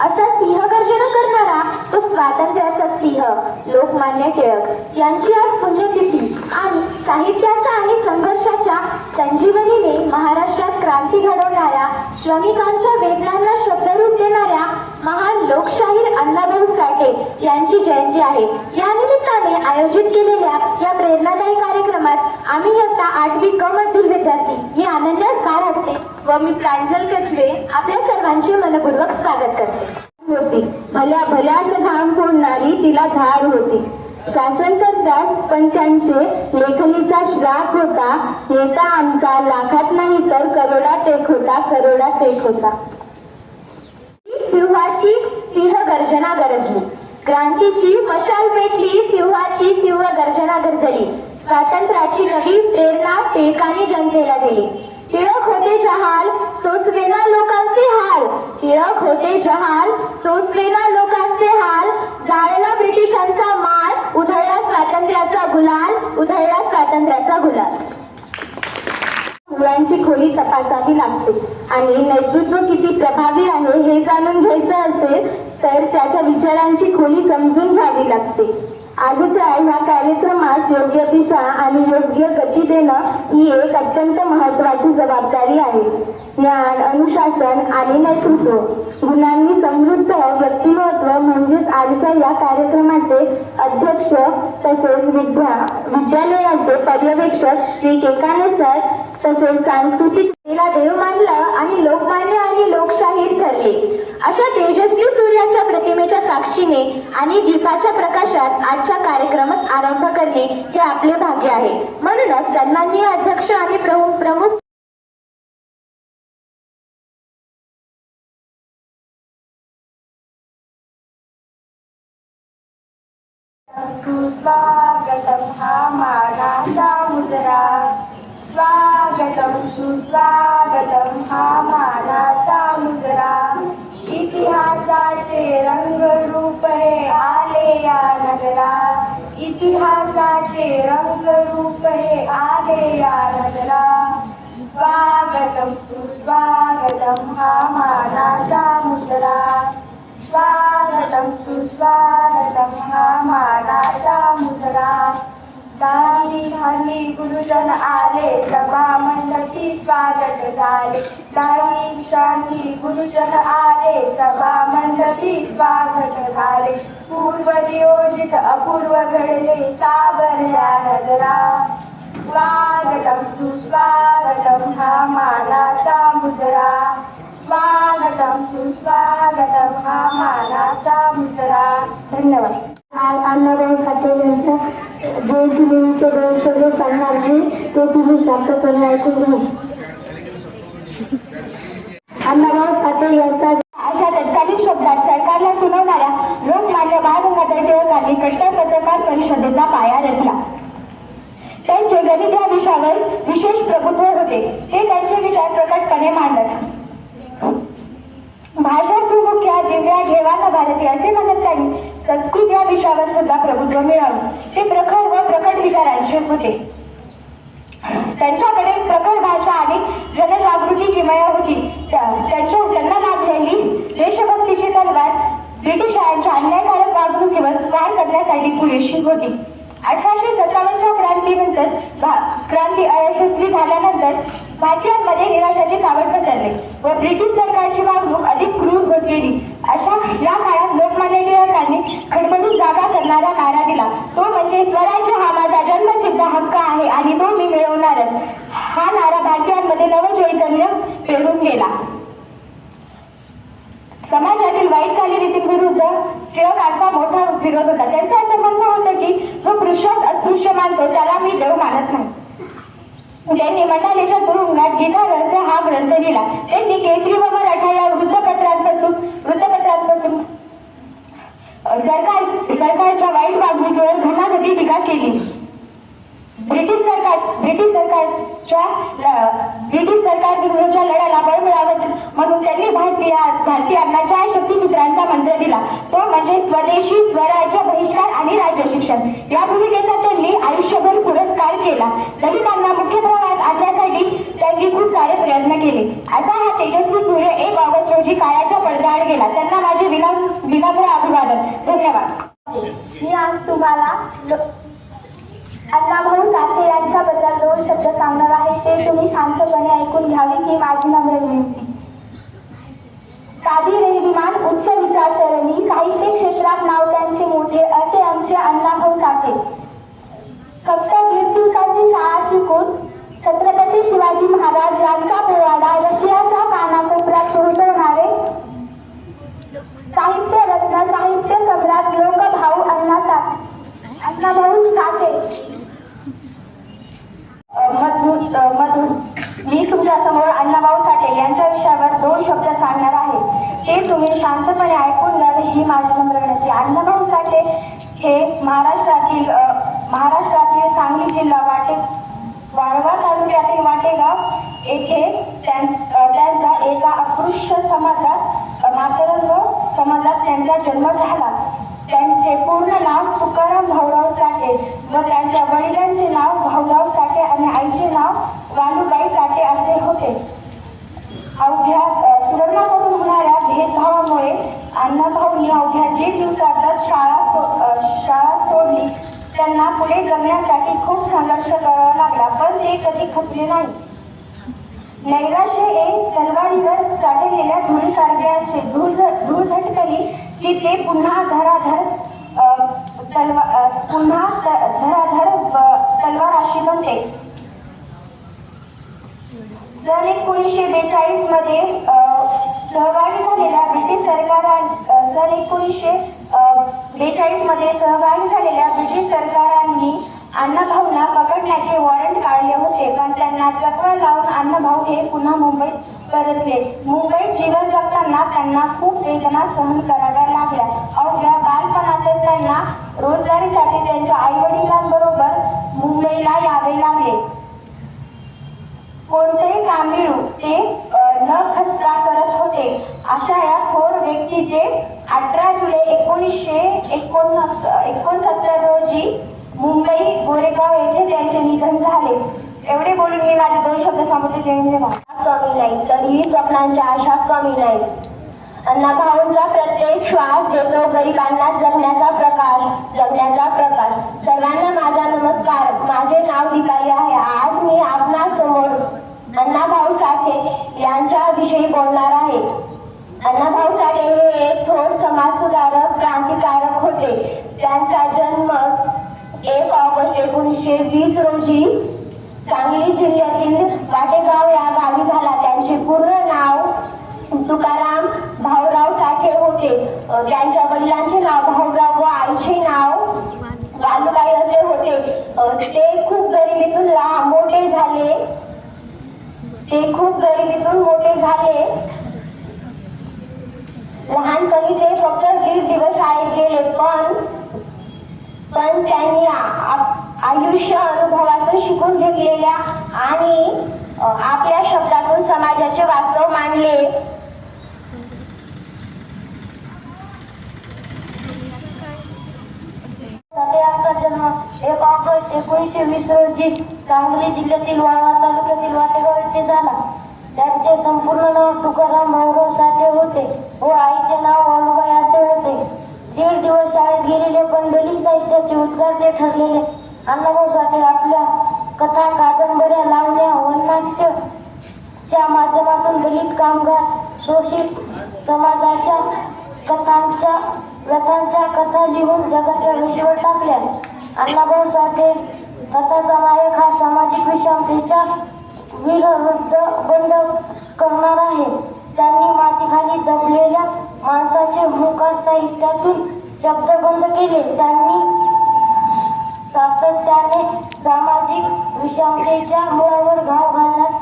असा सिंहगर्जना करणारा तो स्वातंत्र्याचा सिंह लोकमान्य टिळक यांची आज पुण्यतिथी आणि साहित्याचा आणि संघर्षाच्या संजीवनीने महाराष्ट्रात क्रांती घडवणाऱ्या श्रमिकांच्या वेदनांना शब्दरूप देणाऱ्या महान लोकशाहीर अण्णाभाऊ साठे यांची जयंती आहे. या निमित्ताने आयोजित केलेल्या या प्रेरणादायी कार्यक्रमात आम्ही इयत्ता आठवी क मधील विद्यार्थी. मी आनंदात कार असते व मी प्रांजल कचरे आपल्या सर्वांचे मनपूर्वक स्वागत करते. होती. भल्या भल्याच घाम फोडणारी तिला धार होती. शासन करतात पण त्यांचे लेखणीचा श्राप होता. नेता आमचा लाखात नाही तर करोडात एक होता करोडात एक होता. सिंहाची सिंह गर्जना गरजली. क्रांतीची मशाल पेटली सिंहाची सिंह गर्जना गरजली. स्वातंत्र्याची नवी प्रेरणा टिळकाने जनतेला दिली. टिळक होते जहाल सोसवेना लोकांचे हाल. टिळक होते जहाल सोसवेना लोकांचे हाल. जाळला ब्रिटिशांचा माल उधळला स्वातंत्र्याचा गुलाल उधळला स्वातंत्र्याचा गुलाल. मुलांची खोली तपासावी लागते. आणि नेतृत्व किती प्रभावी आहे हे जाणून घ्यायचं असेल तर त्याच्या विचारांची खोली समजून घ्यावी लागते. आजच्या ह्या कार्यक्रमात योग्य दिशा आणि योग्य गती देणं ही एक अत्यंत महत्वाची जबाबदारी आहे. ज्ञान अनुशासन आणि नेतृत्व गुणांनी समृद्ध व्यक्तिमत्व म्हणजेच आजच्या या कार्यक्रमाचे अध्यक्ष तसेच विद्या विद्यालयाचे पर्यवेक्षक श्री केकाने सर तसेच सांस्कृतिक तिला देव मानलं आणि लोकमान्य आणि लोकशाहीर ठरले. अशा तेजस्वी सूर्याच्या प्रतिमेच्या साक्षीने आणि दीपाच्या प्रकाशात आजच्या कार्यक्रमात आरंभ करणे हे आपले भाग्य आहे. म्हणूनच सन्माननीय अध्यक्ष आणि प्रमुख प्रमुख सुस्वागतम हा मानाचा मुजरा स्वागतम सुस्वागतम हा मानाचा मुजरा इतिहासाचे रंगरूप हे आले या नगरा. इतिहासाचे रंगरूप हे आले या नगरा. स्वागतम सुस्वागतम हा मानाचा मुजरा स्वागतम सुस्वागतम हा मानाचा मुजरा दानी धानी गुरुजन आले सभा मंडळी स्वागत झाले. दानी शांती गुरुजन आले सभा मंडळी स्वागत झाले. पूर्व नियोजित अपूर्व घडले सावरल्या नजरा स्वागतम सुस्वागतम हा मानाचा मुजरा. स्वागतं सुस्वागतं हा मानाचा मुजरा. धन्यवाद. आज अन्नबाई खाते यांच्या जयंतीनिमित्त वक्तव्य करणार आहे ते तुम्ही शांतपणे ऐकून घेऊ अण्णाभाऊ साठे यांचा अशा तत्कालीन शब्दात सरकारला सुनावणाऱ्या लोकमान्य बाळ गंगाधर टिळकांनी कट्टर पत्रकार परिषदेचा पाया रचला त्यांचे गणित या विषयावर विशेष प्रभुत्व होते ते त्यांचे विचार प्रकटपणे मांडत भाषा प्रमुख्या दिव्या घेवाना भारती असे म्हणत त्यांनी संस्कृत या विषयावर सुद्धा प्रभुत्व मिळवले ते प्रखर व प्रकट विचारांचे होते त्यांच्याकडे प्रखर भाषा आणि जनजागृती किमया होती त्या- त्यांच्या त्यांना लाभलेली देशभक्तीची तलवार ब्रिटिशांच्या अन्यायकारक वागणुकीवर वार करण्यासाठी पुरेशी होती अठराशे सत्तावन्नच्या क्रांतीनंतर भा- क्रांती अयशस्वी झाल्यानंतर निराशाचे कावड पसरले व ब्रिटिश सरकारची वागणूक अधिक क्रूर होत गेली अशा या काळात लोकमान्य टिळकांनी खडबडून जागा करणारा नारा दिला तो म्हणजे स्वराज्य हा माझा जन्मसिद्ध हक्क आहे आणि तो मी मिळवणारच हा नारा भारतीयांमध्ये नवचैतन्य पेरून गेला समाजातील वाईट चालीरीतींविरुद्ध टिळकांचा मोठा विरोध होता त्यांचं असं म्हणणं होतं की जो पुरुषात अस्पृश्य मानतो त्याला मी देव मानत नाही त्यांनी मंडालेच्या तुरुंगात गीता रहस्य हा ग्रंथ लिहिला त्यांनी केसरी व मराठा या वृत्तपत्रांपासून वृत्तपत्रांपासून अ, सरकार सरकारच्या वाईट वागणुकीवर घणाघटी टीका केली ब्रिटिश सरकार ब्रिटिश सरकारच्या ब्रिटिश सरकार विरुद्धच्या लढ्याला बळ मिळावं म्हणून त्यांनी भारतीय भारतीयांना चार शक्तीसूत्रांचा मंत्र दिला. तो म्हणजे स्वदेशी स्वराज्य बहिष्कार आणि राज्य शिक्षण. या भूमिकेचा त्यांनी आयुष्यभर पुरस्कार केला. दलितांना मुख्य प्रवाहात आणण्यासाठी त्यांनी खूप सारे प्रयत्न केले. आता हा तेजस्वी सूर्य एक ऑगस्ट रोजी काळाच्या पडद्याआड गेला. त्यांना माझे धन्यवाद. मी आज तुम्हाला लो- अण्णाभाऊ साठे राजकाबद्दल दोन शब्द सांगणार आहे. ते तुम्ही शांतपणे ऐकून घ्यावे ही माझी नम्र विनंती. साधी रेहमान उच्च विचारसरणी साहित्य क्षेत्रात नाव त्यांचे मोठे असे आमचे अण्णाभाऊ साठे. फक्त दीड दिवसाची शाळा शिकून छत्रपती शिवाजी महाराज यांचा पोवाडा रशियाच्या कानाकोपऱ्यात पोहोचवणारे साहित्य रत्न साहित्य सम्राट लोकभाऊ अण्णा साठे अण्णाभाऊ साठे अ, मधून अ, मधून मी तुमच्यासमोर अण्णाभाऊ साठे यांच्या विषयावर दोन शब्द सांगणार आहे ते तुम्ही शांतपणे ऐकून घ्यावे ही माझी नम्र विनंती अण्णाभाऊ साठे हे महाराष्ट्रातील अ, महाराष्ट्रातील सांगली जिल्हा वाटे वाळवा तालुक्यातील वाटेगाव येथे त्यां- अ, त्यांचा एका अस्पृश्य समाजात अ, मातरंग समाजात त्यांचा जन्म झाला त्यांचे पूर्ण नाव तुकाराम भाऊराव साठे व त्यांच्या वडिलांचे नाव भाऊराव साठे आणि आईचे नाव वालुबाई साठे असे होते अवघ्या अ, सुवर्णाकडून होणाऱ्या भेदभावामुळे अण्णाभाऊंनी अवघ्या दीड दिवसातच शाळा सो- अ, शाळा सोडली त्यांना पुढे जगण्यासाठी खूप संघर्ष करावा लागला पण ते कधी खपले नाही. नैराश्य हे तलवारीवर साठलेल्या धुळीसारखे असे. धूळ धूळ झटकली की ते पुन्हा धराधर तलवार पुन्हा धराधर तलवार अशी बनते. सन एकोणीसशे बेचाळीसमध्ये सहभागी झालेल्या ब्रिटिश सरकारा सन एकोणीसशे बेचाळीसमध्ये सहभागी झालेल्या ब्रिटिश सरकारांनी अण्णाभाऊंना पकडण्याचे वॉरंट काढले होते पण त्यांना चक्र लावून अण्णाभाऊ हे पुन्हा मुंबईत परतले. मुंबईत जीवन जगताना त्यांना खूप वेदना सहन कराव्या लागल्या. अवघ्या बालपणातच त्यांना रोजगारीसाठी त्यांच्या आई वडिलांबरोबर मुंबईला यावे लागले. कोणतेही काम मिळू ते न खचता करत होते. अशा या थोर व्यक्तीचे अठरा जुलै एकोणीसशे एकोणस एकोणसत्तर रोजी मुंबई गोरेगाव येथे त्यांचे निधन झाले. एवढे बोलून मी माझे दोन शब्द सांगते धन्यवाद कमी नाही तरीही स्वप्नांच्या आशा कमी नाही. अण्णाभाऊंचा प्रत्येक श्वास देतो गरिबांना जगण्याचा प्रकार जगण्याचा प्रकार. सर्वांना माझा नमस्कार माझे नाव दीपाली आहे. आज मी आपणासमोर अण्णाभाऊ साठे यांच्याविषयी बोलणार आहे. अण्णाभाऊ साठे हे थोर समाजसुधारक क्रांतिकारक होते. त्यांचा जन्म एक ऑगस्ट एकोणीसशे वीस रोजी सांगली जिल्ह्यातील वाटेगाव या गावी झाला. त्यांचे पूर्ण नाव तुकाराम भाऊराव साठे होते. त्यांच्या वडिलांचे नाव भाऊराव व आईचे नाव वालुबाई असे होते. ते खूप गरिबीतून मोठे झाले. ते खूप गरिबीतून मोठे झाले. लहानपणी ते फक्त दीड दिवस शाळेत पण पण त्यांनी आयुष्य अनुभवातून शिकून घेतलेल्या आणि आपल्या शब्दातून समाजाचे वास्तव मांडले. जन्म एक ऑगस्ट एकोणीसशे वीस रोजी सांगली जिल्ह्यातील वाळवा तालुक्यातील वाटेगाव येथे झाला. त्यांचे संपूर्ण नाव तुकाराम भाऊराव साठे होते. व आईचे नाव वालुबाई असे होते. दीड दिवस शाळेत गेलेले पण दलित साहित्याचे उद्गारचे ठरलेले. अण्णाभाऊ साठे आपल्या कथा कादंबऱ्या लावण्या वननाट्य च्या माध्यमातून दलित कामगार शोषित समाजाच्या कथांच्या व्यथांच्या कथा लिहून जगाच्या विषयावर टाकल्या. अण्णाभाऊ साठे कथाचा नायक हा सामाजिक विषमतेच्या विरुद्ध बंद करणार आहे. त्यांनी मातीखाली दबलेल्या माणसाचे मुखात साहित्यातून शब्दबंद केले त्यांनी सातत्याने सामाजिक विषमतेच्या मुळावर घाव घालण्यास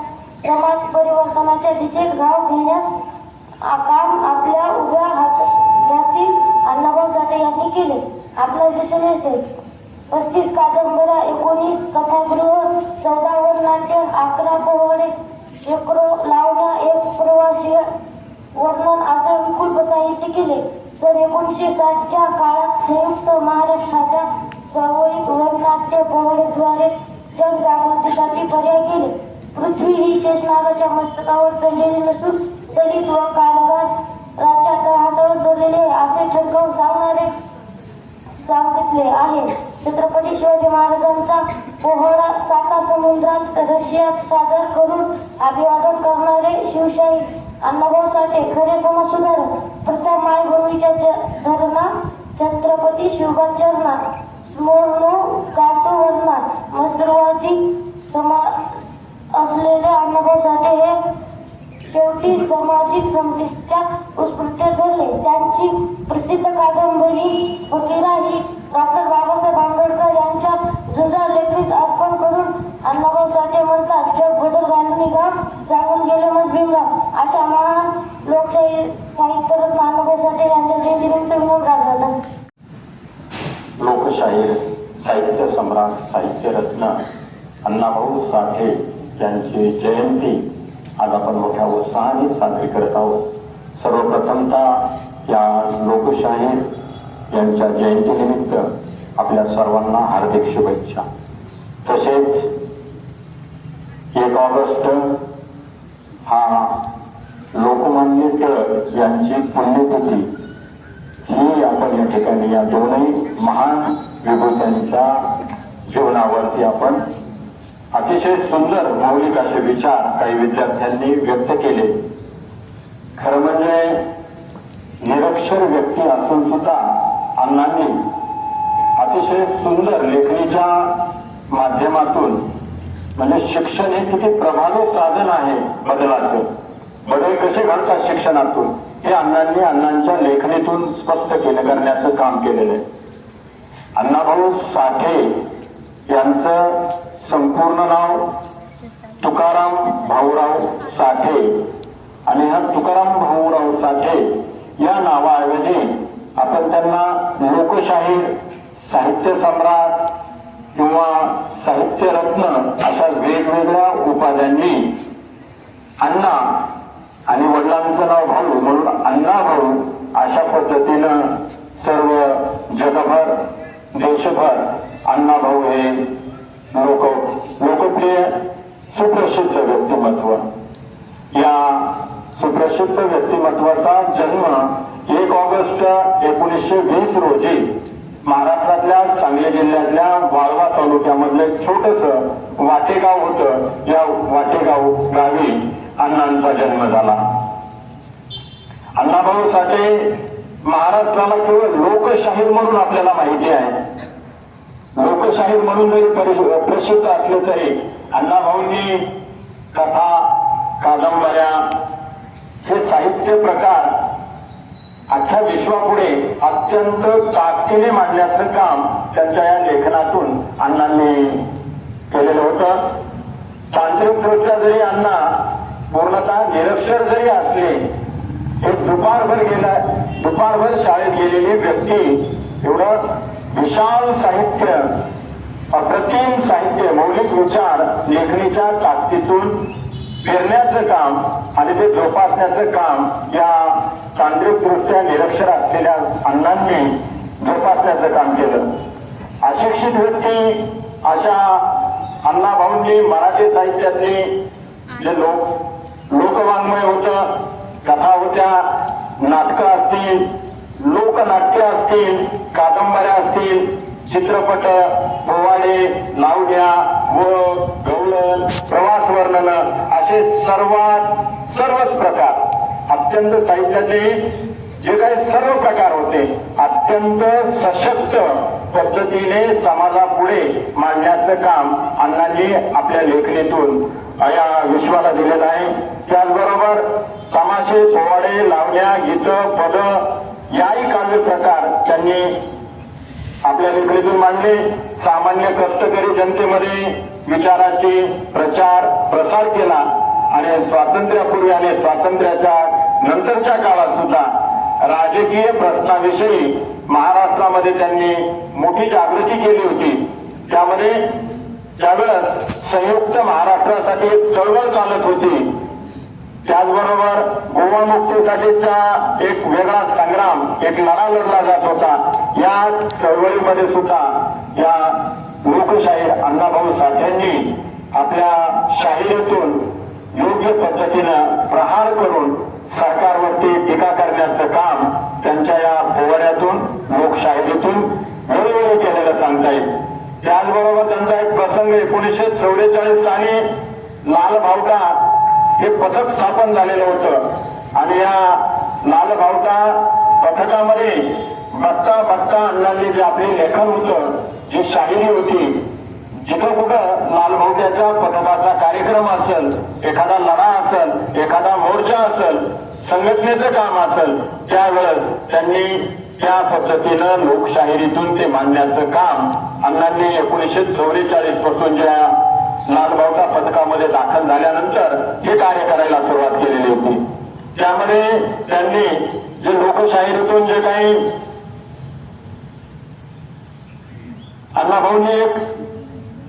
समाज परिवर्तनाच्या दिशेत घाव घेण्यास आ- काम आपल्या उभ्या हातातील अण्णाभाऊ साठे यांनी केले. आपल्या दिसून येते पस्तीस कादंबऱ्या एकोणीस कथागृह चौदा नाट्य अकरा पोवाडे शेकडो लावणं एक प्रवासी वर्णन असे विपुल साहित्य केले. तर एकोणीसशे साठच्या काळात संयुक्त महाराष्ट्राच्या चळवळीत वननाट्य पोवाडेद्वारे जनजागृतीसाठी पर्याय केले. पृथ्वी ही शेषनागाच्या मस्तकावर चढलेली नसून दलित व कामगार राज्याच्या हातावर धरलेले असे ठणकावून सांगणार वाचले आहे. छत्रपती शिवाजी महाराजांचा पोहळा साता समुद्रात रशियात सादर करून अभिवादन करणारे शिवशाही अण्णाभाऊ साठे खरे समाजसुधारक प्रथम मायभूमीच्या धरणा छत्रपती शिवबांचरणा स्मरणो गातो वरना मस्त्रवादी समा असलेले अण्णाभाऊ साठे हे शेवटी सामाजिक समतेच्या उत्स्फूर्त झाले त्यांची प्रसिद्ध कादंबरी वगैरे ही डॉक्टर बाबासाहेब आंबेडकर यांच्या जुजा लेखीत अर्पण करून अण्णाभाऊ साठे म्हणतात जग बदल घालून गाव जागून गेले मग भीमराव अशा महान लोकशाही साहित्य अण्णाभाऊ साठे यांच्या जयंतीनिमित्त विनोद राजवतात लोकशाहीर साहित्य सम्राट साहित्यरत्न अण्णाभाऊ साठे यांची जयंती आज आपण मोठ्या उत्साहाने साजरी करत आहोत. सर्वप्रथमता या लोकशाहीर यांच्या जयंतीनिमित्त आपल्या सर्वांना हार्दिक शुभेच्छा. तसेच एक ऑगस्ट हा लोकमान्य टिळक यांची पुण्यतिथी ही आपण या ठिकाणी या दोनही महान विभूत्यांच्या जीवनावरती आपण अतिशय सुंदर मौलिक असे विचार काही विद्यार्थ्यांनी व्यक्त केले. खरं म्हणजे निरक्षर व्यक्ती असून सुद्धा अण्णांनी अतिशय सुंदर लेखणीच्या माध्यमातून म्हणजे शिक्षण हे किती प्रभावी साधन आहे बदलाचं बदल कसे घडतात शिक्षणातून हे अण्णांनी अण्णांच्या लेखणीतून स्पष्ट केलं करण्याचं काम केलेलं आहे. अण्णाभाऊ साठे यांचं संपूर्ण नाव तुकाराम भाऊराव साठे. आणि ह्या तुकाराम भाऊराव साठे या नावाऐवजी आपण त्यांना लोकशाहीर साहित्य सम्राट किंवा साहित्यरत्न अशा वेगवेगळ्या उपाध्यांनी अण्णा आणि वडिलांचं नाव भाऊ म्हणून अण्णा भाऊ अशा पद्धतीनं सर्व जगभर देशभर अण्णा भाऊ हे लोक लोकप्रिय सुप्रसिद्ध व्यक्तिमत्व. या सुप्रसिद्ध व्यक्तिमत्वाचा जन्म एक ऑगस्ट एकोणीसशे वीस रोजी महाराष्ट्रातल्या सांगली जिल्ह्यातल्या वाळवा तालुक्यामधलं एक छोटस वाटेगाव होतं. या वाटेगाव गावी अण्णांचा जन्म झाला. अण्णाभाऊ साठे महाराष्ट्राला केवळ लोकशाहीर म्हणून आपल्याला माहिती आहे. लोकशाहीर म्हणून जरी परि- प्रसिद्ध असले तरी अण्णाभाऊंनी कथा कादंबऱ्या हे साहित्य प्रकार अख्ख्या विश्वापुढे अत्यंत ताकदीने मांडण्याचं काम त्यांच्या या लेखनातून अण्णांनी केलेलं होतं. तांत्रिकदृष्ट्या जरी अण्णा पूर्णतः निरक्षर जरी असले हे दुपारभर गेला दुपारभर शाळेत गेलेली व्यक्ती एवढं विशाल साहित्य अप्रतिम साहित्य मौलिक विचार लेखणीच्या ताकदीतून फिरण्याचं काम आणि ते जोपासण्याचं काम या तांत्रिकदृष्ट्या निरक्षर असलेल्या अण्णांनी जोपासण्याचं काम केलं. अशिक्षित व्यक्ती अशा अण्णाभाऊंनी मराठी साहित्यातली जे लोक लोकवाङ्मय होतं कथा होत्या नाटकं असतील लोकनाट्य असतील कादंबऱ्या असतील चित्रपट पोवाडे लावण्या व गवळण प्रवास वर्णन असे सर्वात सर्वच प्रकार. अत्यंत साहित्याचे जे काही सर्व प्रकार होते अत्यंत सशक्त पद्धतीने समाजापुढे मांडण्याचं काम अण्णांनी आपल्या लेखणीतून या विश्वाला दिलेलं आहे. त्याचबरोबर तमाशे पोवाडे लावण्या गीत पद याही काव्य प्रकार त्यांनी आपल्या लेखणीतून मांडले. सामान्य कष्टकरी जनतेमध्ये विचाराची प्रचार प्रसार केला आणि स्वातंत्र्यापूर्वी आणि स्वातंत्र्याच्या नंतरच्या काळात सुद्धा राजकीय प्रश्नाविषयी महाराष्ट्रामध्ये त्यांनी मोठी जागृती केली होती. त्यामध्ये त्यावेळेस संयुक्त महाराष्ट्रासाठी एक चळवळ चालत होती त्याचबरोबर गोवा मुक्तीसाठीचा एक वेगळा संग्राम एक लढा लढला जात होता. या चळवळीमध्ये सुद्धा या लोकशाहीर अण्णाभाऊ साठ्यांनी आपल्या शाहिरीतून योग्य पद्धतीनं प्रहार करून सरकारवरती टीका करण्याचं काम त्यांच्या या पोवाड्यातून लोकशाहीतून वेळोवेळी केलेलं सांगता येईल. त्याचबरोबर त्यांचा एक प्रसंग आहे चौवेचाळीस साली लालभावका हे पथक स्थापन झालेलं होतं. आणि या लालभावका पथकामध्ये बघता बघता अण्णांनी जे आपले लेखन होतं जी शाहिरी होती जिथं कुठं लालभोग्याच्या पथकाचा कार्यक्रम असेल एखादा लढा असेल एखादा मोर्चा असेल संघटनेचं काम असेल त्यावेळेस त्यांनी त्या पद्धतीनं लोकशाहिरीतून ते मांडण्याचं काम अण्णांनी एकोणीसशे चौवेचाळीसपासून ज्या लालबावटा पथकामध्ये दाखल झाल्यानंतर हे कार्य करायला सुरुवात केलेली होती. त्यामध्ये त्यांनी जे लोकशाहीतून जे काही अण्णाभाऊंनी एक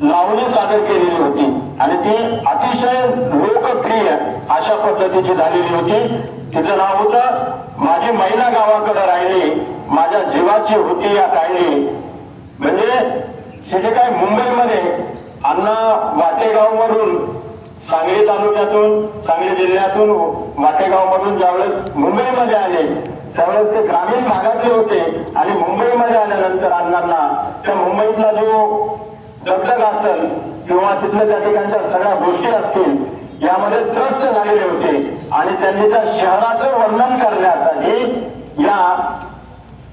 लावणी सादर केलेली होती. आणि ती अतिशय लोकप्रिय अशा पद्धतीची झालेली होती. तिचं नाव होतं माझी महिला गावाकडे राहिली माझ्या जीवाची होती या कायली. म्हणजे हे जे काय मुंबईमध्ये अण्णा वाटेगावमधून सांगली तालुक्यातून सांगली जिल्ह्यातून वाटेगाव मधून ज्यावेळेस मुंबईमध्ये आले त्यावेळेस ते ग्रामीण भागातले होते. आणि मुंबईमध्ये आल्यानंतर अण्णांना त्या मुंबईतला जो दगदग असेल किंवा तिथल्या त्या ठिकाणच्या सगळ्या गोष्टी असतील यामध्ये त्रस्त झालेले होते. आणि त्यांनी त्या शहराचं वर्णन करण्यासाठी या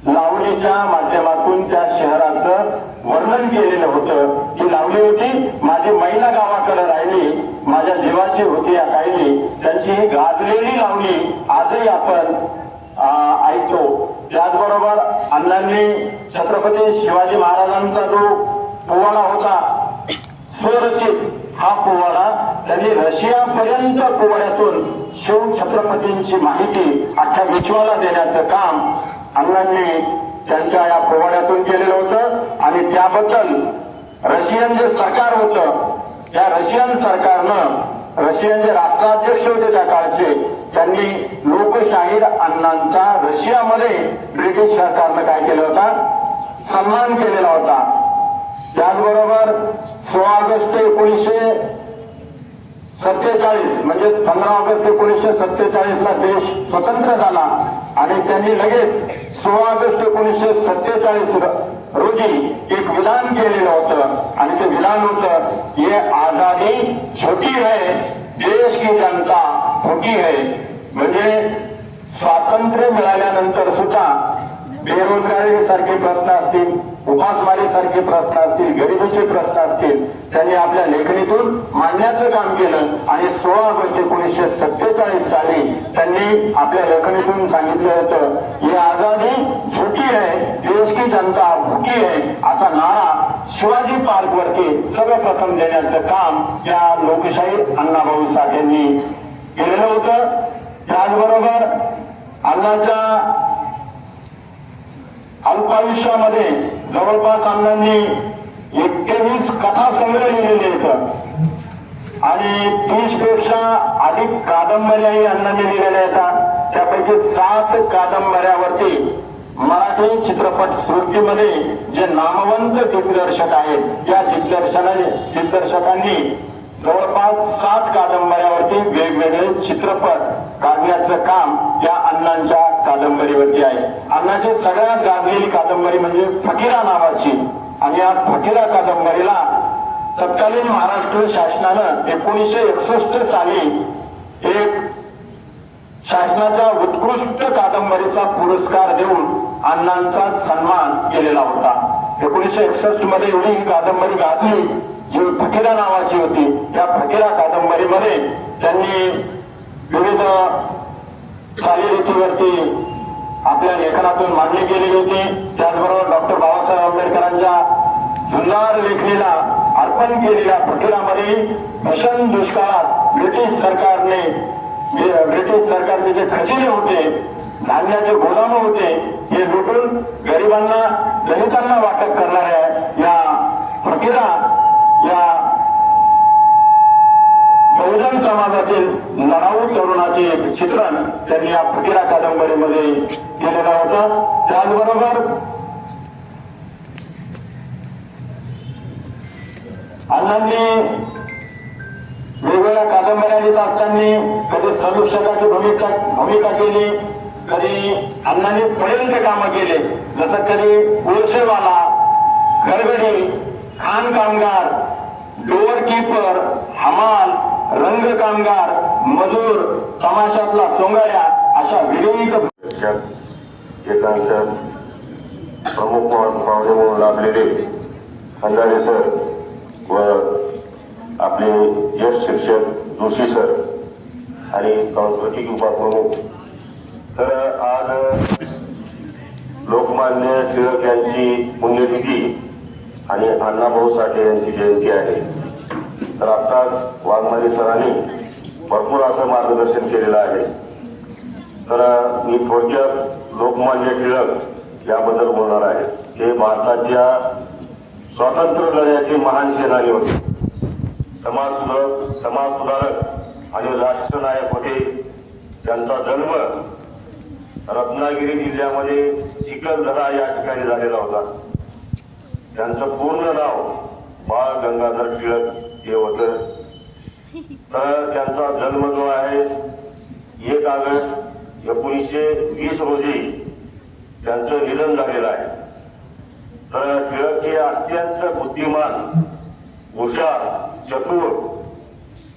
लावणीच्या माध्यमातून त्या शहराचं वर्णन केलेलं होतं. ही लावणी होती माझी महिला गावाकडे राहिली माझ्या जीवाची होती या कायली. त्यांची ही गाजलेली लावणी आजही आपण अं, ऐकतो. त्याचबरोबर अण्णांनी छत्रपती शिवाजी महाराजांचा जो पोवाडा होता. स्वरचित हा पोवाडा. त्यांनी रशियापर्यंत पोवाड्यातून शिव छत्रपतींची माहिती अख्ख्या विश्वाला देण्याचं काम अण्णांनी त्यांच्या या पोवाड्यातून केलेलं होतं. आणि त्याबद्दल रशियन जे सरकार होतं त्या रशियन सरकारनं रशियन जे राष्ट्राध्यक्ष होते त्या काळचे त्यांनी लोकशाहीर अण्णांचा रशियामध्ये ब्रिटिश सरकारनं काय केलं होता? सन्मान केलेला होता. त्याचबरोबर सोळा ऑगस्ट एकोणीसशे सत्तेचाळीस म्हणजे पंधरा ऑगस्ट एकोणीसशे सत्तेचाळीस ला देश स्वतंत्र झाला आणि त्यांनी लगेच सोळा ऑगस्ट एकोणीसशे सत्तेचाळीस रोजी एक विधान केलेलं होतं. आणि ते विधान होतं ये आजादी छोटी है देश की जनता खोटी है. म्हणजे स्वातंत्र्य मिळाल्यानंतर सुद्धा बेरोजगारी सारखे प्रश्न असतील उपासमारीसारखे प्रश्न असतील गरिबीचे प्रश्न असतील त्यांनी आपल्या लेखणीतून मांडण्याचं काम केलं आणि सोळा ऑगस्ट एकोणीसशे सत्तेचाळीस साली त्यांनी आपल्या लेखणीतून सांगितलं होतं ही आझादी झुकी आहे देश की जनता भुकी आहे असा नारा शिवाजी पार्क वरती सर्वप्रथम देण्याचं काम या लोकशाही अण्णाभाऊ साठेंनी केलेलं होतं. त्याचबरोबर अण्णाच्या अल्पायुष्यामध्ये जवळपास अण्णांनी एक्केवीस कथा संग्रह लिहिलेले आहेत. आणि तीसपेक्षा अधिक कादंबऱ्याही अण्णांनी लिहिलेल्या आहेत. त्यापैकी सात कादंबऱ्यावरती मराठी चित्रपट सृष्टीमध्ये जे नामवंत दिग्दर्शक आहेत त्या दिग्दर्शनाने दिग्दर्शकांनी जवळपास सात कादंबऱ्यावरती वेगवेगळे चित्रपट काढण्याचं काम या अण्णांच्या कादंबरीवरती आहे. अण्णाची सगळ्यात गाजलेली कादंबरी म्हणजे फकीरा नावाची. आणि या फकीरा कादंबरीला तत्कालीन महाराष्ट्र शासनानं एकोणीसशे एकसष्ट साली एक शासनाच्या उत्कृष्ट कादंबरीचा पुरस्कार देऊन अण्णांचा सन्मान केलेला होता. एकोणीसशे एकसष्टमध्ये एवढी ही कादंबरी गाजली जी फकीरा नावाची होती. त्या फकीरा कादंबरीमध्ये त्यांनी विविध चालीरीतीवरती आपल्या लेखनातून मांडणी केलेली होती. त्याचबरोबर डॉक्टर बाबासाहेब आंबेडकरांच्या जुन्नार लेखणीला अर्पण केलेल्या फकीरामध्ये भीषण दुष्काळात ब्रिटिश सरकारने जे ब्रिटिश सरकारचे जे खजिने होते धान्याचे गोदाम होते हे लुटून गरिबांना दलितांना वाटप करणाऱ्या या फकीरा या बहुजन समाजातील लढाऊ तरुणाचे एक चित्रण त्यांनी या फकीरा कादंबरीमध्ये केलेलं होतं. त्याचबरोबर अण्णांनी वेगवेगळ्या कादंबऱ्या लिहित असताना कधी समीक्षकाची भूमिका भूमिका केली कधी अण्णांनी पर्यंत कामं केले जसं कधी कोळसेवाला कामगार मजूर तमाशातला सोंगाड्या अशा विविध एकांतर प्रमुख पाहुणे म्हणून लाभलेले खंडारे सर व आपले ज्येष्ठ शिक्षक जोशी सर आणि सांस्कृतिक उपप्रमुख तर आज लोकमान्य टिळक यांची पुण्यतिथी आणि अण्णाभाऊ साठे यांची जयंती आहे. तर आत्ताच वाघमारे सरांनी भरपूर असं मार्गदर्शन केलेलं आहे. तर मी थोडक्यात लोकमान्य टिळक याबद्दल बोलणार आहे. ते भारताच्या स्वातंत्र्य लढ्याचे महान सेनानी होते. समाज सुधारक समाज सुधारक आणि राष्ट्रनायक होते. त्यांचा जन्म रत्नागिरी जिल्ह्यामध्ये चिखलधरा या ठिकाणी झालेला होता. त्यांचं पूर्ण नाव बाळ गंगाधर टिळक हे होतं. तर त्यांचा जन्म जो आहे एक ऑगस्ट एकोणीसशे वीस रोजी त्यांचं निधन झालेलं आहे. तर टिळक हे अत्यंत बुद्धिमान हुशार चतुर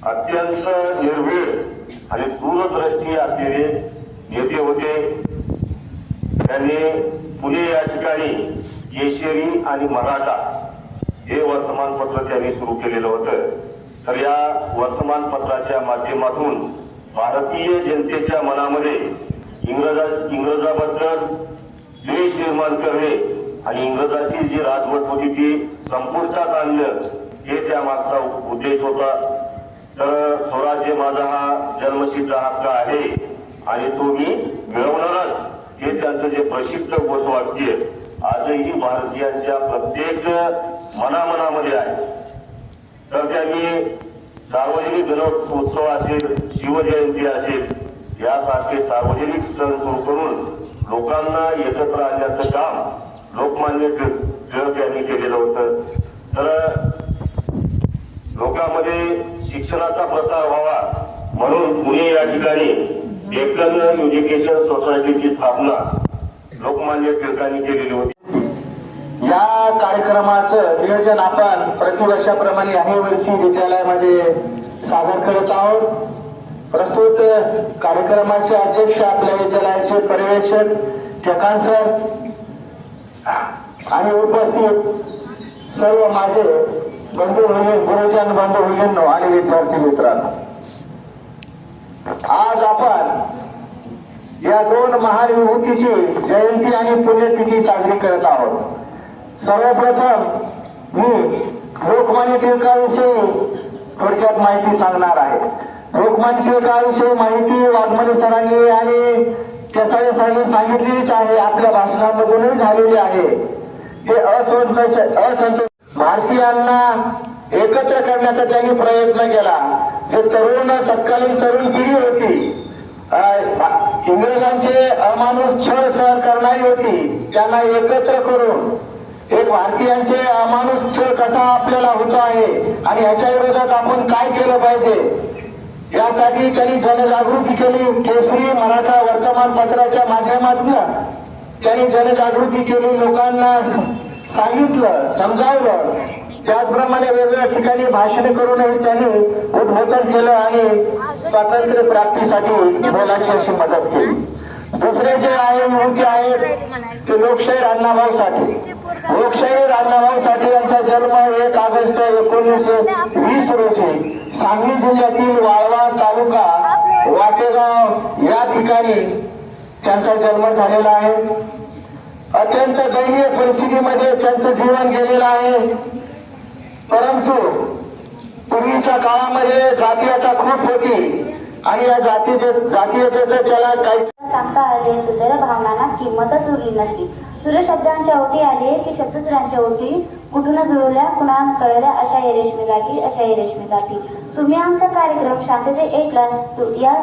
अत्यंत निर्भीड आणि दूरदृष्टी असलेले नेते होते. त्यांनी पुणे या ठिकाणी केशरी आणि मराठा हे वर्तमानपत्र त्यांनी सुरू केलेलं होतं. तर या वर्तमानपत्राच्या माध्यमातून भारतीय जनतेच्या मनामध्ये इंग्रजा इंग्रजाबद्दल द्वेष निर्माण करणे आणि इंग्रजाची जी राजवट होती ती संपुष्टात आणलं हे त्यामागचा उद्देश होता. तर स्वराज्य माझा हा जन्मसिद्ध हक्क आहे आणि तो मी मिळवणारच हे त्यांचं जे प्रसिद्ध घोषवाक्य आजही भारतीयांच्या प्रत्येक मनामनामध्ये आहे. तर त्यांनी सार्वजनिक गणोत्सव असेल शिवजयंती असेल यासारखे सार्वजनिक सण सुरू करून लोकांना एकत्र आणण्याचं काम लोकमान्य टिळक यांनी केलेलं होतं. तर लोकांमध्ये शिक्षणाचा प्रसार व्हावा म्हणून पुणे या ठिकाणी डेक्कन एज्युकेशन सोसायटीची स्थापना लोकमान्य टिळकांनी केलेली होती. या कार्यक्रमाचं नियोजन आपण प्रतिवर्षाप्रमाणे याही वर्षी विद्यालयामध्ये सादर करत आहोत. प्रस्तुत कार्यक्रमाचे अध्यक्ष आपल्या विद्यालयाचे परिवेशक ठेकाण सर. आणि उपस्थित सर्व माझे बंधू भगिनी गुरुजन बंधू भगिनींनो आणि विद्यार्थी मित्रांनो. आज आपण या दोन महान विभूतीची जयंती आणि पुण्यतिथी साजरी करत आहोत. सर्वप्रथम मी लोकमान्य टिळकाविषयी थोडक्यात माहिती सांगणार आहे. लोकमान्य टिळकाविषयी माहिती वाघमणी सरांनी आणि केसाळे सरांनी सांगितलीच आहे. आपल्या भाषणामधूनही झालेली आहे. ते असंतोष असंतोष भारतीयांना एकत्र करण्याचा त्यांनी प्रयत्न केला. जे तरुण तत्कालीन तरुण पिढी होती इंग्रजांचे अमानुष छळ सहन करणारी होती त्यांना एकत्र करून एक भारतीयांचे अमानुष कसा आपल्याला होतो आहे आणि याच्या विरोधात आपण काय केलं पाहिजे? यासाठी त्यांनी जनजागृती केली. केसरी मराठा वर्तमानपत्राच्या माध्यमातून त्यांनी जनजागृती केली. लोकांना सांगितलं समजावलं. त्याचप्रमाणे वेगवेगळ्या ठिकाणी भाषण करूनही त्यांनी उद्बोधन केलं आणि स्वातंत्र्य प्राप्तीसाठी मोलाची अशी मदत केली. दुसरे जे आहे विभूती आहेत ते लोकशाही अण्णाभाऊ साठे लोकशाही अण्णाभाऊ साठे यांचा जन्म एक ऑगस्ट एकोणीसशे वीस रोजी सांगली जिल्ह्यातील वाळवा तालुका वाटेगाव या ठिकाणी त्यांचा जन्म झालेला आहे. अत्यंत दयनीय परिस्थितीमध्ये त्यांचं जीवन गेलेलं आहे. परंतु पूर्वीच्या काळामध्ये जातीयता खूप होती. आणि या जातीचे जातीयतेचं त्याला काही सांगता आले सुंदर भावनांना किंमतच उरली नसती. सुरे शब्दांच्या ओटी आले की शब्दसुरांच्या ओटी कुठून जुळल्या कुणा कळल्या अशा ये रेशमी गाठी अशा ये रेशमी गाठी तुम्ही आमचा कार्यक्रम शांतते ऐकला या